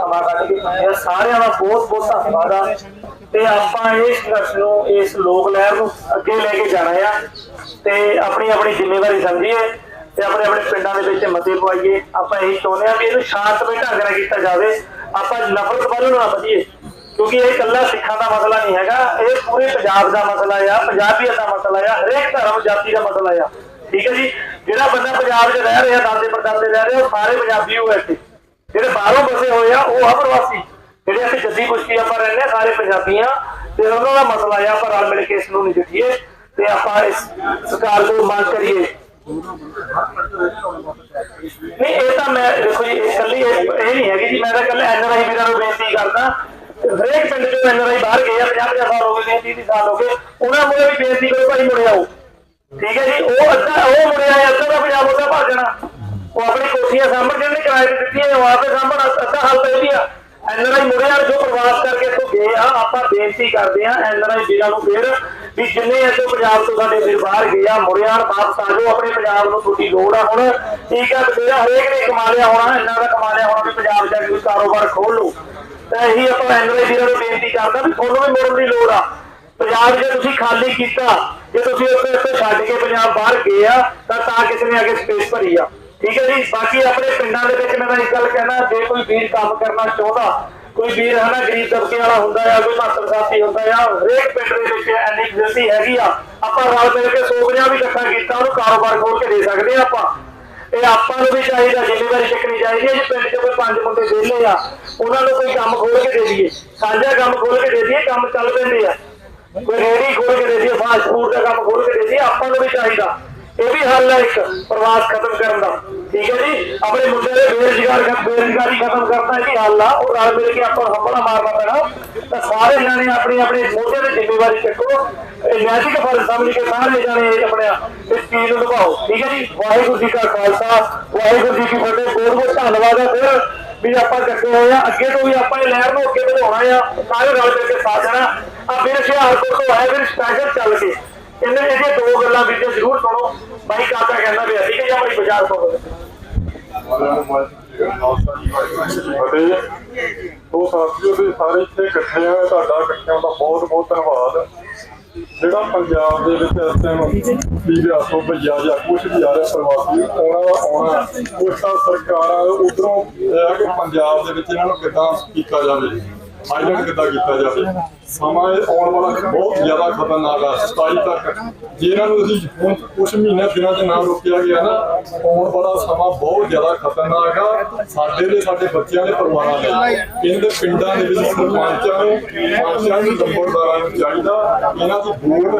ਸਮਾਂ ਕੱਢ ਕੇ ਇਹ ਸਾਰਿਆਂ ਦਾ ਬਹੁਤ ਬਹੁਤ ਧੰਨਵਾਦ ਆ। ਤੇ ਆਪਾਂ ਇਸ ਸੰਘਰਸ਼ ਨੂੰ, ਇਸ ਲੋਕ ਲਹਿਰ ਨੂੰ ਅੱਗੇ ਲੈ ਕੇ ਜਾਣਾ ਆ। ਤੇ ਆਪਣੀ ਆਪਣੀ ਜ਼ਿੰਮੇਵਾਰੀ ਸਮਝੀਏ ਤੇ ਆਪਣੇ ਆਪਣੇ ਪਿੰਡਾਂ ਦੇ ਵਿੱਚ ਮਤੇ ਪਵਾਈਏ। ਆਪਾਂ ਇਹੀ ਚਾਹੁੰਦੇ ਆ ਵੀ ਇਹਨੂੰ ਸ਼ਾਂਤਮਈ ਢੰਗ ਨਾਲ ਕੀਤਾ ਜਾਵੇ। ਆਪਾਂ ਨਫ਼ਰਤ ਵੱਲ ਨਾ ਵਧੀਏ, ਕਿਉਂਕਿ ਇਹ ਇਕੱਲਾ ਸਿੱਖਾਂ ਦਾ ਮਸਲਾ ਨਹੀਂ ਹੈਗਾ। ਇਹ ਪੂਰੇ ਪੰਜਾਬ ਦਾ ਮਸਲਾ ਆ ਪੰਜਾਬੀਅਤ ਦਾ ਮਸਲਾ ਆ, ਹਰੇਕ ਧਰਮ ਜਾਤੀ ਦਾ ਮਸਲਾ ਆ। ਠੀਕ ਹੈ ਜੀ? ਜਿਹੜਾ ਬੰਦਾ ਪੰਜਾਬ 'ਚ ਰਹਿ ਰਿਹਾ ਦਾਦੇ ਪੜਦਾਦੇ ਰਹਿ ਰਹੇ, ਉਹ ਸਾਰੇ ਪੰਜਾਬੀ ਹੋ ਇੱਥੇ। ਜਿਹੜੇ ਬਾਹਰੋਂ ਬਸੇ ਹੋਏ ਆ, ਉਹ ਆ ਪ੍ਰਵਾਸੀ ਜਿਹੜੇ ਅਸੀਂ ਜੱਦੀ ਕੁਸ਼ਤੀ ਆਪਾਂ ਰਹਿੰਦੇ ਆ, ਸਾਰੇ ਪੰਜਾਬੀਆਂ, ਤੇ ਉਹਨਾਂ ਦਾ ਮਸਲਾ ਆ, ਆਪਾਂ ਰਲ ਮਿਲ ਕੇ ਇਸ ਨੂੰ ਨਜਿੱਠੀਏ ਤੇ ਆਪਾਂ ਇਸ ਸਰਕਾਰ ਤੋਂ ਮੰਗ ਕਰੀਏ। ਨਹੀਂ, ਇਹ ਤਾਂ ਮੈਂ, ਦੇਖੋ ਜੀ ਇਕੱਲੀ ਇਹ ਇਹ ਨਹੀਂ ਹੈਗੀ ਜੀ, ਮੈਂ ਤਾਂ ਇਕੱਲੇ ਐਨਆਰਆਈ ਵੀਰਾਂ ਨੂੰ ਬੇਨਤੀ ਕਰਦਾ। ਹਰੇਕ ਪਿੰਡ ਚੋਂ ਐਨਆਰਆਈ ਬਾਹਰ ਗਏ ਆ 50 50 ਸਾਲ ਹੋ ਗਏ 30 30 ਸਾਲ ਹੋ ਗਏ, ਉਹਨਾਂ ਨੂੰ ਵੀ ਬੇਨਤੀ ਕਰੋ, ਭਾਈ ਮੁੜੇ ਆਓ। ਠੀਕ ਹੈ ਜੀ, ਉਹ ਅੱਧਾ, ਉਹ ਮੁੜਿਆ ਹੈ, ਅੱਧਾ ਦਾ ਪੰਜਾਬ ਉਹਦਾ ਭਾਜਣਾ ਉਹ ਆਪਣੀ ਕੋਠੀਆਂ ਸਾਂਭਣ ਜਿਹਨੇ ਕਿਰਾਏ ਤੇ ਦਿੱਤੀਆਂ, ਉਹ ਆਪੇ ਸਾਂਭਣ, ਅੱਧਾ ਹਾਲ ਤਾਂ ਇਹਦੀ ਆ। ਐਨਆਰਆਈ ਮੁੜਿਆ ਜੋ ਪ੍ਰਵਾਸ ਕਰਕੇ ਇੱਥੋਂ ਗਏ ਆ, ਆਪਾਂ ਬੇਨਤੀ ਕਰਦੇ ਆ ਐਨਆਰਆਈ ਵੀਰਾਂ ਨੂੰ ਫਿਰ ਵੀ ਜਿੰਨੇ ਇੱਥੋਂ ਪੰਜਾਬ ਤੋਂ ਸਾਡੇ ਵੀਰ ਬਾਹਰ ਗਏ ਆ ਮੁੜਿਆ ਵਾਪਸ ਆ ਜਾਓ, ਆਪਣੇ ਪੰਜਾਬ ਨੂੰ ਤੁਹਾਡੀ ਲੋੜ ਆ ਹੁਣ। ਠੀਕ ਆ ਤੇ ਹਰੇਕ ਨੇ ਕਮਾ ਲਿਆ ਹੋਣਾ ਇਹਨਾਂ ਦਾ ਕਮਾ ਲਿਆ ਹੋਣਾ ਵੀ ਪੰਜਾਬ ਜਾ ਕੇ ਕੋਈ ਕਾਰੋਬਾਰ ਖੋਲ ਲਓ। ਤਾਂ ਇਹੀ ਆਪਾਂ ਐਨਆਰਆਈ ਵੀਰਾਂ ਨੂੰ ਬੇਨਤੀ ਕਰਦਾ ਵੀ ਤੁਹਾਨੂੰ ਵੀ ਮੁੜਨ ਦੀ ਲੋੜ ਆ। ਪੰਜਾਬ ਜੇ ਤੁਸੀਂ ਖਾਲੀ ਕੀਤਾ, ਜੇ ਤੁਸੀਂ ਉੱਥੇ ਇੱਥੇ ਛੱਡ ਕੇ ਪੰਜਾਬ ਬਾਹਰ ਗਏ ਆ, ਤਾਂ ਤਾਂ ਕਿਸੇ ਨੇ ਆ ਕੇ ਸਪੇਸ ਭਰੀ ਆ। ਠੀਕ ਹੈ ਜੀ, ਬਾਕੀ ਆਪਣੇ ਪਿੰਡਾਂ ਦੇ ਵਿੱਚ ਮੈਂ ਇੱਕ ਗੱਲ ਕਹਿਣਾ, ਜੇ ਕੋਈ ਵੀਰ ਕੰਮ ਕਰਨਾ ਚਾਹੁੰਦਾ, ਕੋਈ ਵੀਰ ਹਨਾ ਗਰੀਬ ਦਬਕੇ ਵਾਲਾ ਹੁੰਦਾ ਆ, ਕੋਈ ਮਾਤਰ ਸਾਥੀ ਹੁੰਦਾ ਆ, ਹਰੇਕ ਪਿੰਡ ਦੇ ਵਿੱਚ ਐਨੀ ਫੈਸਿਲਿਟੀ ਹੈਗੀ ਆ, ਆਪਾਂ ਰਲ ਮਿਲ ਕੇ ਸੋਚਿਆ ਵੀ ਇਕੱਠਾ ਕੀਤਾ, ਉਹਨੂੰ ਕਾਰੋਬਾਰ ਖੋਲ ਕੇ ਦੇ ਸਕਦੇ ਆ ਆਪਾਂ। ਇਹ ਆਪਾਂ ਨੂੰ ਵੀ ਚਾਹੀਦਾ, ਜ਼ਿੰਮੇਵਾਰੀ ਚੱਕਣੀ ਚਾਹੀਦੀ ਹੈ ਜੇ, ਪਿੰਡ 'ਚ ਕੋਈ ਪੰਜ ਮੁੰਡੇ ਵਿਹਲੇ ਆ, ਉਹਨਾਂ ਨੂੰ ਕੋਈ ਕੰਮ ਖੋਲ ਕੇ ਦੇ ਦਈਏ। ਸਾਂਝਾ ਕੰਮ ਖੋਲ ਕੇ ਦੇ ਦਈਏ, ਕੰਮ ਚੱਲ ਪੈਂਦੇ ਆ। ਕੋਈ ਰੇੜੀ ਖੋਲ ਕੇ ਦੇ ਦਈਏ ਫਾਸਟ ਫੂਡ ਦਾ ਕੰਮ ਖੋਲ ਕੇ ਦੇ ਦਈਏ, ਆਪਾਂ ਨੂੰ ਵੀ ਚਾਹੀਦਾ। ਇਹ ਵੀ ਹੱਲ ਹੈ ਇੱਕ ਪ੍ਰਵਾਸ ਖਤਮ ਕਰਨ ਦਾ। ਠੀਕ ਹੈ ਜੀ? ਆਪਣੇ ਮੁੱਦੇ ਦੇ ਬੇਰੁਜ਼ਗਾਰ ਬੇਰੁਜ਼ਗਾਰੀ ਖਤਮ ਕਰਨਾ ਇਹ ਵੀ ਹੱਲ ਆ। ਉਹ ਰਲ ਮਿਲ ਕੇ ਆਪਾਂ ਨੂੰ ਹੰਬਲਾ ਮਾਰਨਾ ਪੈਣਾ। ਤਾਂ ਸਾਰੇ ਜਾਣੇ ਆਪਣੀ ਆਪਣੇ ਮੋਢੇ ਤੇ ਜ਼ਿੰਮੇਵਾਰੀ ਚੱਕੋ। ਇਹ ਨੈਤਿਕ ਫਰਜ਼ ਸਮਝ ਕੇ ਸਾਰੇ ਜਾਣੇ ਆਪਣੇ ਇਸ ਚੀਜ਼ ਨੂੰ ਨਿਭਾਓ। ਠੀਕ ਹੈ ਜੀ? ਵਾਹਿਗੁਰੂ ਜੀ ਕਾ ਖਾਲਸਾ। ਵਾਹਿਗੁਰੂ ਜੀ ਕੀ ਫਤਿਹ। ਬਹੁਤ ਬਹੁਤ ਧੰਨਵਾਦ ਹੈ ਫਿਰ ਵੀ ਆਪਾਂ ਇਕੱਠੇ ਹੋਏ ਆ। ਅੱਗੇ ਤੋਂ ਵੀ ਆਪਾਂ ਇਹ ਲਹਿਰ ਨੂੰ ਅੱਗੇ ਵਧਾਉਣਾ ਆ। ਸਾਰੇ ਰਲ ਮਿਲ ਕੇ ਸਾਥ ਦੇਣਾ। ਆ ਫਿਰ ਹੁਸ਼ਿਆਰਪੁਰ ਤੋਂ ਆਏ ਫਿਰ ਸਪੈਸ਼ਲ ਚੱਲ ਕੇ। ਇਹਨੇ ਇਹਦੀਆਂ ਦੋ ਗੱਲਾਂ ਵੀ ਜ਼ਰੂਰ ਸੁਣੋ। ਬਾਈ ਕਾਕਾ ਕਹਿੰਦਾ ਵੀ ਠੀਕ ਹੈ ਜੀ ਆਪਣੀ ਬਾਜ਼ਾਰ ਤੋਂ ਉਹ ਸਾਥੀਓ ਦੇ ਸਾਰੇ ਇੱਥੇ ਇਕੱਠੇ ਆ, ਤੁਹਾਡਾ ਇਕੱਠਿਆਂ ਦਾ ਬਹੁਤ ਬਹੁਤ ਧੰਨਵਾਦ। ਜਿਹੜਾ ਪੰਜਾਬ ਦੇ ਵਿੱਚ ਇਸ ਟਾਈਮ ਵੀਜ਼ਾ ਤੋਂ ਭਈਆ ਜਾਂ ਕੁਝ ਵੀ ਆ ਰਿਹਾ ਪ੍ਰਵਾਸੀ ਆਉਣਾ ਆਉਣਾ ਕੁਛ ਤਾਂ ਸਰਕਾਰਾਂ ਉਧਰੋਂ ਇਹ ਕਿ ਪੰਜਾਬ ਦੇ ਵਿੱਚ ਇਹਨਾਂ ਨੂੰ ਕਿੱਦਾਂ ਕੀਤਾ ਜਾਵੇ? ਹਾਈਲਾਈਟ ਕਿੱਦਾਂ ਕੀਤਾ ਜਾਵੇ? ਸਮਾਂ ਆਉਣ ਵਾਲਾ ਬਹੁਤ ਜ਼ਿਆਦਾ ਖਤਰਨਾਕ ਆ 27 ਤੱਕ। ਜੇ ਇਹਨਾਂ ਨੂੰ ਅਸੀਂ ਹੁਣ ਕੁਝ ਮਹੀਨੇ ਦਿਨਾਂ 'ਚ ਨਾ ਰੋਕਿਆ ਗਿਆ ਨਾ, ਆਉਣ ਵਾਲਾ ਸਮਾਂ ਬਹੁਤ ਜ਼ਿਆਦਾ ਖਤਰਨਾਕ ਆ। ਸਾਡੇ ਦੇ ਸਾਡੇ ਬੱਚਿਆਂ ਦੇ ਪਰਿਵਾਰਾਂ ਲਈ ਇਹਨਾਂ ਦੇ ਪਿੰਡਾਂ ਦੇ ਵਿੱਚ ਸਰਪੰਚਾਂ ਨੂੰ ਪੰਚਾਇਤ ਨੂੰ ਨੰਬਰਦਾਰਾਂ ਨੂੰ ਚਾਹੀਦਾ। ਇਹਨਾਂ ਦੀ ਵੋਟ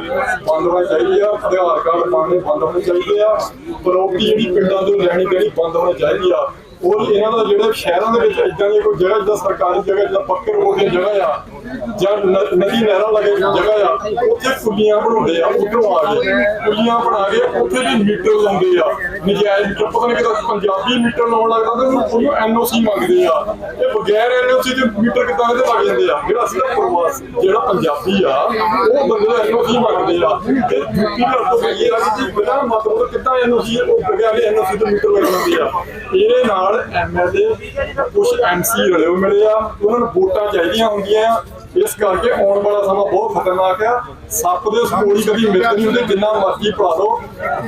ਬੰਦ ਹੋਣੀ ਚਾਹੀਦੀ ਆ, ਆਧਾਰ ਕਾਰਡ ਬਣਨੇ ਬੰਦ ਹੋਣੇ ਚਾਹੀਦੇ ਆ। ਪ੍ਰੋਪਰਟੀ ਜਿਹੜੀ ਪਿੰਡਾਂ ਤੋਂ ਲੈਣੀ ਦੇਣੀ ਬੰਦ ਹੋਣੀ ਚਾਹੀਦੀ ਆ। ਉਹ ਇਹਨਾਂ ਦਾ ਜਿਹੜੇ ਸ਼ਹਿਰਾਂ ਦੇ ਵਿੱਚ ਇਦਾਂ ਦੀ ਕੋਈ ਜਗ੍ਹਾ, ਜਿੱਦਾਂ ਸਰਕਾਰੀ ਜਗ੍ਹਾ, ਜਿੱਦਾਂ ਪੱਕੇ ਰੋਡ ਦੀ ਜਗ੍ਹਾ ਆ, ਜਾਂ ਨ- ਨਦੀ ਨਹਿਰਾਂ ਲਗੇ ਜਗ੍ਹਾ ਆ, ਉੱਥੇ ਕੁੱਲੀਆਂ ਬਣਾਉਂਦੇ ਆ, ਉਧਰੋਂ ਆ ਕੇ ਕੁੱਲੀਆਂ ਬਣਾ ਕੇ ਉੱਥੇ ਵੀ ਮੀਟਰ ਲਾਉਂਦੇ ਆ। ਨਜਾਇਜ਼ ਮੀਟਰ, ਪਤਾ ਨਹੀਂ ਕਿਦਾਂ ਪੰਜਾਬੀ ਮੀਟਰ ਲਾਉਣ ਲੱਗਦਾ ਤੇ ਉਹਨੂੰ- ਉਹਨੂੰ ਐਨਓਸੀ ਮੰਗਦੇ ਆ। ਇਹ ਬਗੈਰ ਐਨਓਸੀ ਦੇ ਮੀਟਰ ਕਿੱਦਾਂ ਇਹਦੇ ਲੱਗ ਜਾਂਦੇ ਆ? ਜਿਹੜਾ ਸਿਰਫ ਪ੍ਰਵਾਸ, ਜਿਹੜਾ ਪੰਜਾਬੀ ਆ, ਉਹ ਬੰਦੇ ਦਾ ਐਨਓਸੀ ਮੰਗਦੇ ਆ। ਤੇ ਯੂਪੀ ਦੇ ਤੋਂ ਇਹ ਲੱਗ ਜੀ ਬਿਨਾਂ ਮਤਲਬ ਤੋਂ ਕਿੱਦਾਂ ਐਨਓਸੀ ਉਹ ਬਗੈਰ ਐਨਓਸੀ ਦੇ ਮੀਟਰ ਲੱਗ ਜਾਂਦੇ ਆ। ਇਹਦੇ ਨਾਲ ਐਮਐਲਏ ਕੁਝ ਐਮਸੀ ਰਲੇ ਹੋਏ ਮਿਲੇ ਆ ਉਹਨਾਂ ਨੂੰ ਵੋਟਾਂ ਚਾਹੀਦੀਆਂ ਹੁੰਦੀਆਂ ਆ। ਇਸ ਕਰਕੇ ਆਉਣ ਵਾਲਾ ਸਮਾਂ ਬਹੁਤ ਖਤਰਨਾਕ ਆ। ਸੱਪ ਦੇ ਸਕੋੜੀ ਕਦੀ ਮਿੱਤ ਨਹੀਂ ਹੁੰਦੇ, ਜਿੰਨਾ ਮਰਜ਼ੀ ਪਾ ਲਓ।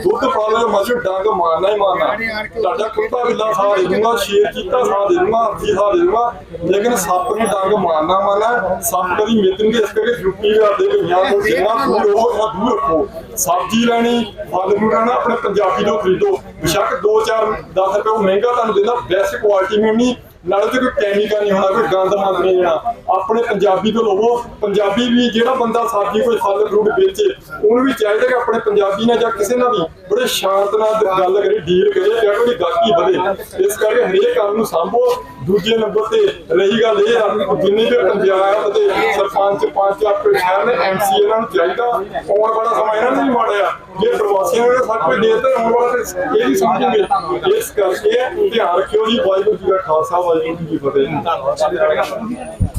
ਦੁੱਧ ਪਾ ਲਓ ਮਰਜ਼ੀ ਡੰਗ ਮਾਰਨਾ ਹੀ ਮਾਰਨਾ। ਤੁਹਾਡਾ ਕੁੱਤਾ ਬਿੱਲਾ ਸਾਹ ਦੇ ਦੂੰਗਾ, ਸ਼ੇਰ ਚੀਤਾ ਸਾਹ ਦੇ ਦੂੰਗਾ, ਹਾਥੀ ਸਾਹ ਦੇ ਦੂੰਗਾ। ਲੇਕਿਨ ਸੱਪ ਨੂੰ ਡੰਗ ਮਾਰਨਾ ਮਾਰਨਾ ਸੱਪ ਕਦੀ ਮਿੱਤ ਨਹੀਂ ਇਸ ਕਰਕੇ ਯੂਪੀ ਦੇ ਆਦੇ ਭਈਆਂ ਜਿੰਨਾ ਦੂਰ ਹੋ ਉਹਨਾਂ ਦੂਰ ਰੱਖੋ। ਸਬਜ਼ੀ ਲੈਣੀ, ਫਲ ਨੂੰ ਲੈਣਾ, ਆਪਣੇ ਪੰਜਾਬੀ ਤੋਂ ਖਰੀਦੋ। ਬੇਸ਼ੱਕ 2-4 10 ਰੁਪਏ ਉਹ ਮਹਿੰਗਾ ਤੁਹਾਨੂੰ ਦਿੰਦਾ ਬੈਸਟ ਕੁਆਲਿਟੀ ਮਿਲਣੀ। ਨਾਲੇ ਤੇ ਕੋਈ ਕੈਮੀਕਲ ਨਹੀਂ ਹੋਣਾ, ਕੋਈ ਗੰਦ ਮੰਦ ਨਹੀਂ ਜਾਣਾ ਆਪਣੇ ਪੰਜਾਬੀ ਤੋਂ ਲਵੋ ਪੰਜਾਬੀ ਵੀ ਜਿਹੜਾ ਬੰਦਾ ਸਾਡੀ ਕੋਈ ਫਲ ਫਰੂਟ ਵੇਚੇ, ਉਹਨੂੰ ਵੀ ਚਾਹੀਦਾ ਕਿ ਆਪਣੇ ਪੰਜਾਬੀ ਨਾਲ ਜਾਂ ਕਿਸੇ ਨਾਲ ਵੀ ਬੜੇ ਸ਼ਾਂਤ ਨਾਲ ਗੱਲ ਕਰੇ ਡੀਲ ਕਰੇ, ਜਾਂ ਕੋਈ ਗਾਹਕੀ ਵਧੇ। ਇਸ ਕਰਕੇ ਹਰੇਕ ਕੰਮ ਨੂੰ ਸੰਭੋ। ਦੂਜੇ ਨੰਬਰ ਤੇ ਰਹੀ ਗੱਲ ਇਹ ਆ ਕਿ ਵੀ ਪੰਜਾਬ ਦੇ ਸਰਪੰਚ, ਪੰਚ ਆਪਣੇ ਸ਼ਹਿਰ ਦੇ ਐਮਸੀ ਇਹਨਾਂ ਨੂੰ ਚਾਹੀਦਾ। ਆਉਣ ਵਾਲਾ ਸਮਾਂ ਇਹਨਾਂ ਨੂੰ ਵੀ ਮਾੜਿਆ। ਜੇ ਪ੍ਰਵਾਸੀਆਂ ਨੂੰ ਸਭ ਕੁਝ ਦੇ ਆਉਣ ਵਾਲਾ ਇਹ ਵੀ ਸਮਝਣਗੇ। ਇਸ ਕਰਕੇ ਧਿਆਨ ਰੱਖਿਓ ਜੀ, ਵਾਹਿਗੁਰੂ ਜੀ ਦਾ ਖਾਲਸਾ ਵਾਹਿਗੁਰੂ ਜੀ ਕੀ ਫਤਿਹ